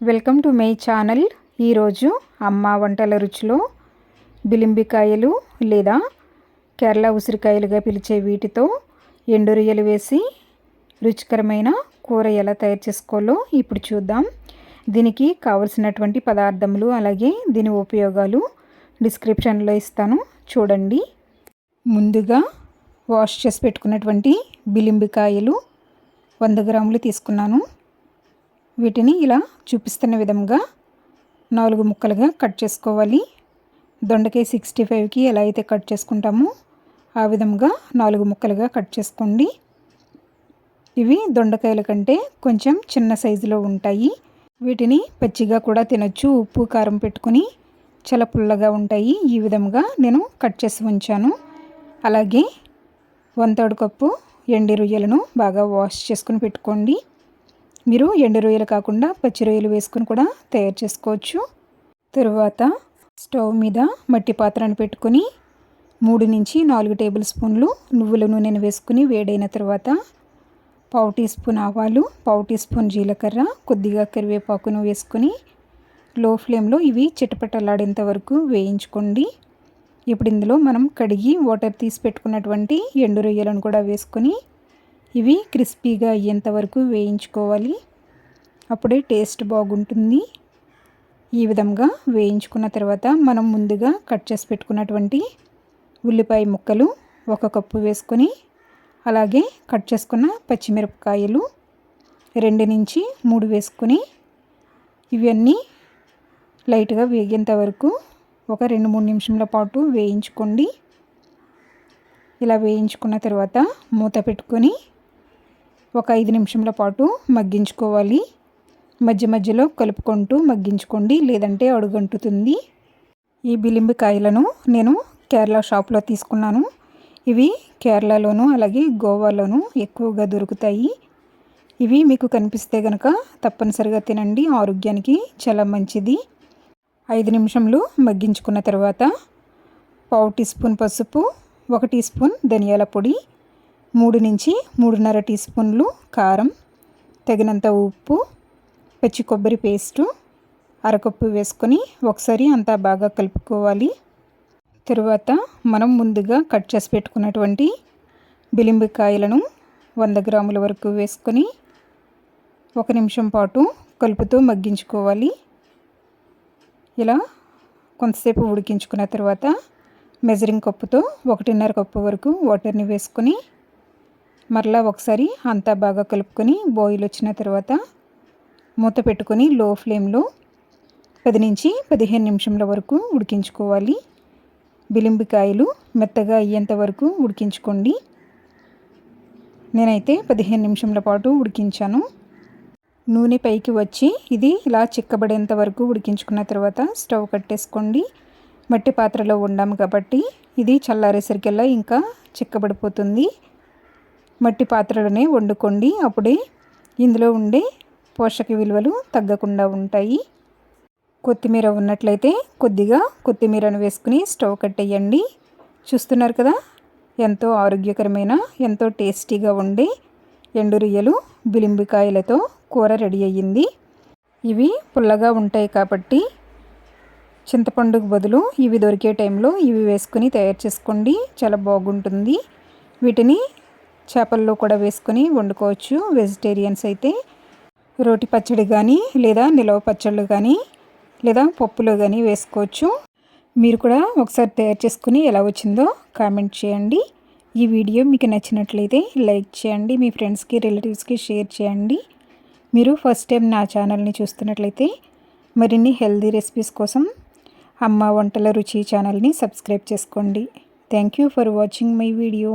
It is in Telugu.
Welcome to my channel. ఈరోజు అమ్మ వంటల రుచిలో బిలింబికాయలు లేదా కేరళ ఉసిరికాయలుగా పిలిచే వీటితో ఎండు రొయ్యలు వేసి రుచికరమైన కూర ఎలా తయారు చేసుకోవాలో ఇప్పుడు చూద్దాం. దీనికి కావలసినటువంటి పదార్థములు అలాగే దీని ఉపయోగాలు డిస్క్రిప్షన్లో ఇస్తాను. చూడండి. ముందుగా వాష్ చేసి పెట్టుకున్నటువంటి బిలింబికాయలు వంద గ్రాములు తీసుకున్నాను. వీటిని ఇలా చూపిస్తున్న విధంగా నాలుగు ముక్కలుగా కట్ చేసుకోవాలి. దొండకాయ సిక్స్టీ ఫైవ్కి ఎలా అయితే కట్ చేసుకుంటామో ఆ విధంగా నాలుగు ముక్కలుగా కట్ చేసుకోండి. ఇవి దొండకాయల కంటే కొంచెం చిన్న సైజులో ఉంటాయి. వీటిని పచ్చిగా కూడా తినొచ్చు. ఉప్పు కారం పెట్టుకుని చాలా పుల్లగా ఉంటాయి. ఈ విధంగా నేను కట్ చేసి ఉంచాను. అలాగే వన్ థర్డ్ కప్పు ఎండి రొయ్యలను బాగా వాష్ చేసుకుని పెట్టుకోండి. మీరు ఎండు రొయ్యలు కాకుండా పచ్చి రొయ్యలు వేసుకుని కూడా తయారు చేసుకోవచ్చు. తరువాత స్టవ్ మీద మట్టి పాత్రను పెట్టుకొని మూడు నుంచి నాలుగు టేబుల్ స్పూన్లు నువ్వుల నూనెను వేసుకుని వేడైన తర్వాత పావు టీ స్పూన్ ఆవాలు పావు టీ స్పూన్ జీలకర్ర కొద్దిగా కరివేపాకును వేసుకొని లో ఫ్లేమ్లో ఇవి చిటపటలాడేంత వరకు వేయించుకోండి. ఇప్పుడు ఇందులో మనం కడిగి వాటర్ తీసి పెట్టుకున్నటువంటి ఎండు రొయ్యలను కూడా వేసుకొని ఇవి క్రిస్పీగా అయ్యేంత వరకు వేయించుకోవాలి. అప్పుడే టేస్ట్ బాగుంటుంది. ఈ విధంగా వేయించుకున్న తర్వాత మనం ముందుగా కట్ చేసి పెట్టుకున్నటువంటి ఉల్లిపాయ ముక్కలు ఒక కప్పు వేసుకొని అలాగే కట్ చేసుకున్న పచ్చిమిరపకాయలు రెండు నుంచి మూడు వేసుకొని ఇవన్నీ లైట్గా వేగేంత వరకు ఒక రెండు మూడు నిమిషంల పాటు వేయించుకోండి. ఇలా వేయించుకున్న తర్వాత మూత పెట్టుకొని ఒక ఐదు నిమిషంల పాటు మగ్గించుకోవాలి. మధ్య మధ్యలో కలుపుకుంటూ మగ్గించుకోండి లేదంటే అడుగంటుతుంది. ఈ బిలింబికాయలను నేను కేరళ షాప్లో తీసుకున్నాను. ఇవి కేరళలోను అలాగే గోవాలోను ఎక్కువగా దొరుకుతాయి. ఇవి మీకు కనిపిస్తే కనుక తప్పనిసరిగా తినండి ఆరోగ్యానికి చాలా మంచిది. ఐదు నిమిషంలు మగ్గించుకున్న తర్వాత పావు టీ స్పూన్ పసుపు ఒక టీ స్పూన్ ధనియాల పొడి మూడు నుంచి మూడున్నర టీ స్పూన్లు కారం తగినంత ఉప్పు పచ్చి కొబ్బరి పేస్టు అరకప్పు వేసుకొని ఒకసారి అంతా బాగా కలుపుకోవాలి. తరువాత మనం ముందుగా కట్ చేసి పెట్టుకున్నటువంటి బిలింబికాయలను వంద గ్రాముల వరకు వేసుకొని ఒక నిమిషం పాటు కలుపుతూ మగ్గించుకోవాలి. ఇలా కొంతసేపు ఉడికించుకున్న తర్వాత మెజరింగ్ కప్పుతో ఒకటిన్నర కప్పు వరకు వాటర్ని వేసుకొని మరలా ఒకసారి అంతా బాగా కలుపుకొని బాయిల్ వచ్చిన తర్వాత మూత పెట్టుకొని లో ఫ్లేమ్లో పది నుంచి పదిహేను నిమిషంల వరకు ఉడికించుకోవాలి. బిలింబికాయలు మెత్తగా అయ్యేంత వరకు ఉడికించుకోండి. నేనైతే పదిహేను నిమిషంల పాటు ఉడికించాను. నూనె పైకి వచ్చి ఇది ఇలా చిక్కబడేంత వరకు ఉడికించుకున్న తర్వాత స్టవ్ కట్టేసుకోండి. మట్టి పాత్రలో ఉండాము కాబట్టి ఇది చల్లారేసరికల్లా ఇంకా చిక్కబడిపోతుంది. మట్టి పాత్రలోనే వండుకోండి. అప్పుడే ఇందులో ఉండే పోషక విలువలు తగ్గకుండా ఉంటాయి. కొత్తిమీర ఉన్నట్లయితే కొద్దిగా కొత్తిమీరను వేసుకుని స్టవ్ కట్టేయండి. చూస్తున్నారు కదా ఎంతో ఆరోగ్యకరమైన ఎంతో టేస్టీగా ఉండే ఎండు రొయ్యలు బిలింబికాయలతో కూర రెడీ అయ్యింది. ఇవి పుల్లగా ఉంటాయి కాబట్టి చింతపండుకు బదులు ఇవి దొరికే టైంలో ఇవి వేసుకుని తయారు చేసుకోండి. చాలా బాగుంటుంది. వీటిని చేపల్లో కూడా వేసుకొని వండుకోవచ్చు. వెజిటేరియన్స్ అయితే రోటి పచ్చడి కానీ లేదా నిలవ పచ్చళ్ళు కానీ లేదా పప్పులో కానీ వేసుకోవచ్చు. మీరు కూడా ఒకసారి తయారు చేసుకుని ఎలా వచ్చిందో కామెంట్ చేయండి. ఈ వీడియో మీకు నచ్చినట్లయితే లైక్ చేయండి మీ ఫ్రెండ్స్కి రిలేటివ్స్కి షేర్ చేయండి. మీరు ఫస్ట్ టైం నా ఛానల్ని చూస్తున్నట్లయితే మరిన్ని హెల్దీ రెసిపీస్ కోసం అమ్మ వంటల రుచి ఛానల్ని సబ్స్క్రైబ్ చేసుకోండి. Thank you for watching my video